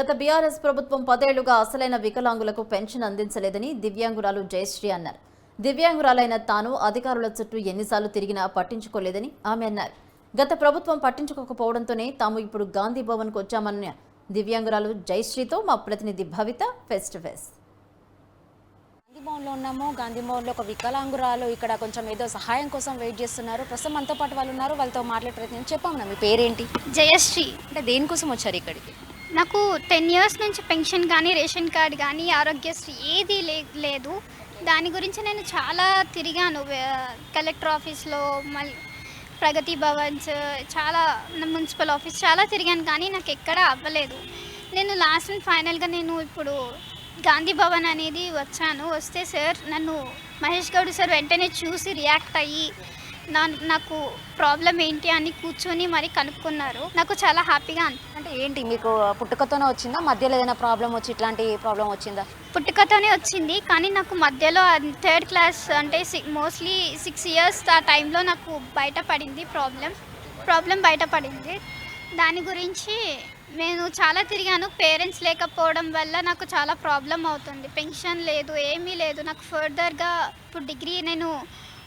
గత బీఆర్ఎస్ ప్రభుత్వం పదేళ్ళుగా అసలైన వికలాంగులకు పెన్షన్ అందించలేదని దివ్యాంగురాలు జయశ్రీ అన్నారు. దివ్యాంగురాలైన తాను అధికారుల చుట్టూ ఎన్నిసార్లు తిరిగినా పట్టించుకోలేదని ఆమె అన్నారు. గత ప్రభుత్వం పట్టించుకోకపోవడంతోనే తాము ఇప్పుడు గాంధీ భవన్కు వచ్చామన్న దివ్యాంగురాలు జయశ్రీతో మా ప్రతినిధి Bhavitha face to face Gandhi భవన్లో ఉన్నాము. గాంధీ భవన్లో ఒక వికలాంగురాలు ఇక్కడ కొంచెం ఏదో సహాయం కోసం వెయిట్ చేస్తున్నారు. ప్రస్తుతం మనతో పాటు వాళ్ళు ఉన్నారు. వాళ్ళతో మాట్లాడే ప్రయత్నం చెప్పాము మీ పేరేంటి? జయశ్రీ. అంటే దేనికోసం వచ్చారు ఇక్కడికి? నాకు టెన్ ఇయర్స్ నుంచి పెన్షన్ కానీ రేషన్ కార్డ్ కానీ ఆరోగ్యశ్రీ ఏది లే లేదు. దాని గురించి నేను చాలా తిరిగాను. కలెక్టర్ ఆఫీస్లో మళ్ళీ ప్రగతి భవన్స్ చాలా మున్సిపల్ ఆఫీస్ చాలా తిరిగాను కానీ నాకు ఎక్కడా అవ్వలేదు. నేను లాస్ట్ అండ్ ఫైనల్గా నేను ఇప్పుడు గాంధీ భవన్ అనేది వచ్చాను. వస్తే సార్ నన్ను మహేష్ గౌడ్ సార్ వెంటనే చూసి రియాక్ట్ అయ్యి నా నాకు ప్రాబ్లం ఏంటి అని కూర్చొని మరి కనుక్కున్నారు. నాకు చాలా హ్యాపీగా అనిపించింది అంటే ఏంటి మీకు పుట్టుకతోనే వచ్చిందా? మధ్యలో ఏదైనా ప్రాబ్లం వచ్చి ఇట్లాంటి ప్రాబ్లం వచ్చిందా? పుట్టుకతోనే వచ్చింది. కానీ నాకు మధ్యలో థర్డ్ క్లాస్ అంటే మోస్ట్లీ సిక్స్ ఇయర్స్ ఆ టైంలో నాకు బయటపడింది ప్రాబ్లం. ప్రాబ్లం బయటపడింది. దాని గురించి నేను చాలా తిరిగాను. పేరెంట్స్ లేకపోవడం వల్ల నాకు చాలా ప్రాబ్లం అవుతుంది. పెన్షన్ లేదు ఏమీ లేదు. నాకు ఫర్దర్గా ఇప్పుడు డిగ్రీ నేను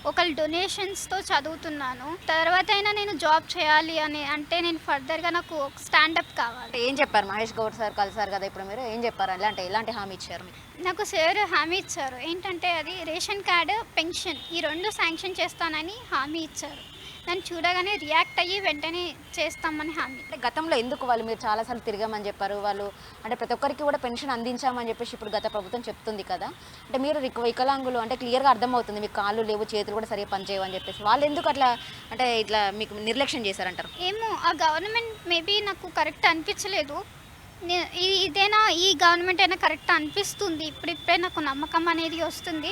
ఒకళ్ళ డొనేషన్స్తో చదువుతున్నాను. తర్వాత అయినా నేను జాబ్ చేయాలి అని అంటే నేను ఫర్దర్గా నాకు స్టాండప్ కావాలి. ఏం చెప్పారు మహేష్ గౌడ్ సార్ కలిసారు కదా ఇప్పుడు మీరు? ఏం చెప్పారు? ఎలాంటి ఎలాంటి హామీ ఇచ్చారు నాకు సార్ హామీ ఇచ్చారు. ఏంటంటే అది రేషన్ కార్డు పెన్షన్. ఈ రెండు శాంక్షన్ చేస్తానని హామీ ఇచ్చారు. నన్ను చూడగానే రియాక్ట్ అయ్యి వెంటనే చేస్తామని హామీ. అంటే గతంలో ఎందుకు వాళ్ళు మీరు చాలాసార్లు తిరిగామని చెప్పారు? వాళ్ళు అంటే ప్రతి ఒక్కరికి కూడా పెన్షన్ అందించామని చెప్పేసి ఇప్పుడు గత ప్రభుత్వం చెప్తుంది కదా? అంటే మీరు వికలాంగులు అంటే క్లియర్గా అర్థమవుతుంది మీకు కాళ్ళు లేవు చేతులు కూడా సరిగా పనిచేయవు అని చెప్పేసి. వాళ్ళు ఎందుకు అట్లా అంటే ఇట్లా మీకు నిర్లక్ష్యం చేశారంటారు? ఏమో ఆ గవర్నమెంట్ మేబీ నాకు కరెక్ట్ అనిపించలేదు. ఇదేనా ఈ గవర్నమెంట్ అయినా కరెక్ట్ అనిపిస్తుంది. ఇప్పుడిప్పుడే నాకు నమ్మకం అనేది వస్తుంది.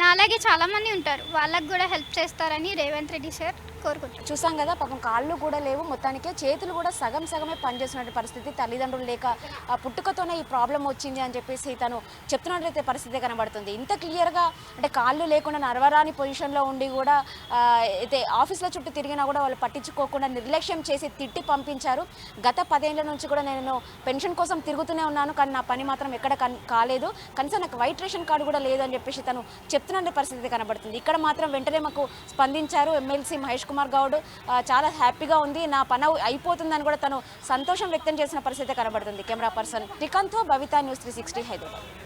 నా అలాగే చాలామంది ఉంటారు. వాళ్ళకు కూడా హెల్ప్ చేస్తారని రేవంత్ రెడ్డి సార్ కోరుకుంటున్నాను చూసాం కదా పాపం కాళ్ళు కూడా లేవు మొత్తానికే. చేతులు కూడా సగం సగమే పనిచేస్తున్న పరిస్థితి. తల్లిదండ్రులు లేక ఆ పుట్టుకతోనే ఈ ప్రాబ్లం వచ్చింది అని చెప్పేసి తను చెప్తున్నట్లయితే పరిస్థితి కనబడుతుంది. ఇంత క్లియర్గా అంటే కాళ్ళు లేకుండా నరవరాని పొజిషన్లో ఉండి కూడా అయితే ఆఫీసుల చుట్టూ తిరిగినా కూడా వాళ్ళు పట్టించుకోకుండా నిర్లక్ష్యం చేసి తిట్టి పంపించారు. గత పదేళ్ళ నుంచి కూడా నేను పెన్షన్ కోసం తిరుగుతూనే ఉన్నాను. కానీ నా పని మాత్రం ఎక్కడ కాలేదు. కనీసం నాకు వైట్ రేషన్ కార్డు కూడా లేదని చెప్పేసి తను చేస్తున్న పరిస్థితి కనబడుతుంది. ఇక్కడ మాత్రం వెంటనే మాకు స్పందించారు ఎమ్మెల్సీ మహేష్ కుమార్ గౌడ్. చాలా హ్యాపీగా ఉంది. నా పని అయిపోతుందని కూడా తను సంతోషం వ్యక్తం చేసిన పరిస్థితి కనబడుతుంది. Camera person Srikanth Bhavitha news three sixty Hyderabad.